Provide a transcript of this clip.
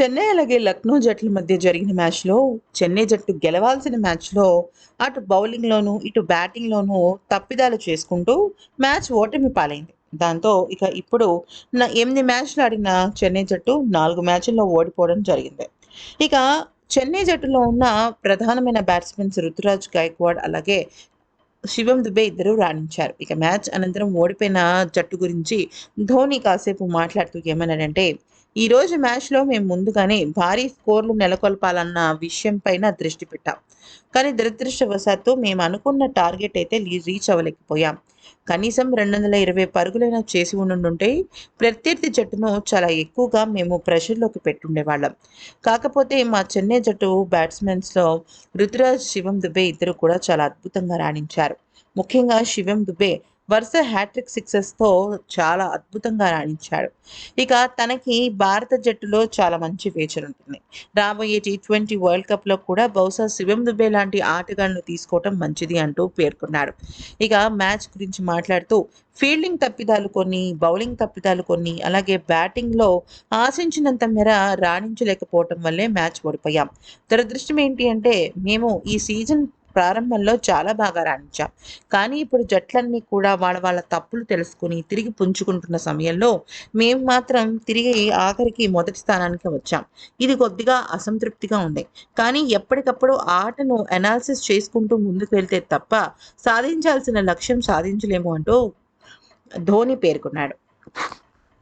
చెన్నై అలాగే లక్నో జట్ల మధ్య జరిగిన మ్యాచ్లో చెన్నై జట్టు గెలవాల్సిన మ్యాచ్లో అటు బౌలింగ్లోనూ ఇటు బ్యాటింగ్లోనూ తప్పిదాలు చేసుకుంటూ మ్యాచ్ ఓటమి పాలైంది. దాంతో ఇక ఇప్పుడు నా ఎనిమిది మ్యాచ్లు ఆడిన చెన్నై జట్టు నాలుగు మ్యాచ్ల్లో ఓడిపోవడం జరిగింది. ఇక చెన్నై జట్టులో ఉన్న ప్రధానమైన బ్యాట్స్మెన్స్ రుతురాజ్ గైక్వాడ్ అలాగే శివం దుబే ఇద్దరు రాణించారు. ఇక మ్యాచ్ అనంతరం ఓడిపోయిన జట్టు గురించి ధోని కాసేపు మాట్లాడుతూ ఏమన్నాడంటే ఈ రోజు మ్యాచ్లో మేము ముందుగానే భారీ స్కోర్లు నెలకొల్పాలన్న విషయం పైన దృష్టి పెట్టాం. కానీ దురదృష్టవశాత్తు మేము అనుకున్న టార్గెట్ అయితే రీచ్ అవ్వలేకపోయాం. కనీసం రెండు వందల ఇరవై పరుగులైనా చేసి ఉండుంటే ప్రత్యర్థి జట్టును చాలా ఎక్కువగా మేము ప్రెషర్లోకి పెట్టుండేవాళ్ళం. కాకపోతే మా చెన్నై జట్టు బ్యాట్స్మెన్స్లో రుతురాజ్ శివం దుబే ఇద్దరు కూడా చాలా అద్భుతంగా రాణించారు. ముఖ్యంగా శివం దుబే వరుస హ్యాట్రిక్ సిక్సెస్తో చాలా అద్భుతంగా రాణించాడు. ఇక తనకి భారత జట్టులో చాలా మంచి ఫీచర్ ఉంటుంది. రాబోయే టీ ట్వంటీ వరల్డ్ కప్లో కూడా బహుశా శివం దుబే లాంటి ఆటగాళ్ళను తీసుకోవటం మంచిది అంటూ పేర్కొన్నాడు. ఇక మ్యాచ్ గురించి మాట్లాడుతూ ఫీల్డింగ్ తప్పిదాలు కొన్ని బౌలింగ్ తప్పిదాలు కొన్ని అలాగే బ్యాటింగ్లో ఆశించినంత మేర రాణించలేకపోవటం వల్లే మ్యాచ్ ఓడిపోయాం. దురదృష్టం ఏంటి అంటే మేము ఈ సీజన్ ప్రారంభంలో చాలా బాగా రాణించాం. కానీ ఇప్పుడు జట్లన్నీ కూడా వాళ్ళ వాళ్ళ తప్పులు తెలుసుకుని తిరిగి పుంజుకుంటున్న సమయంలో మేము మాత్రం తిరిగి ఆఖరికి మొదటి స్థానానికి వచ్చాం. ఇది కొద్దిగా అసంతృప్తిగా ఉంది. కానీ ఎప్పటికప్పుడు ఆటను అనాలిసిస్ చేసుకుంటూ ముందుకు వెళ్తే తప్ప సాధించాల్సిన లక్ష్యం సాధించలేము అంటూ ధోని పేర్కొన్నాడు.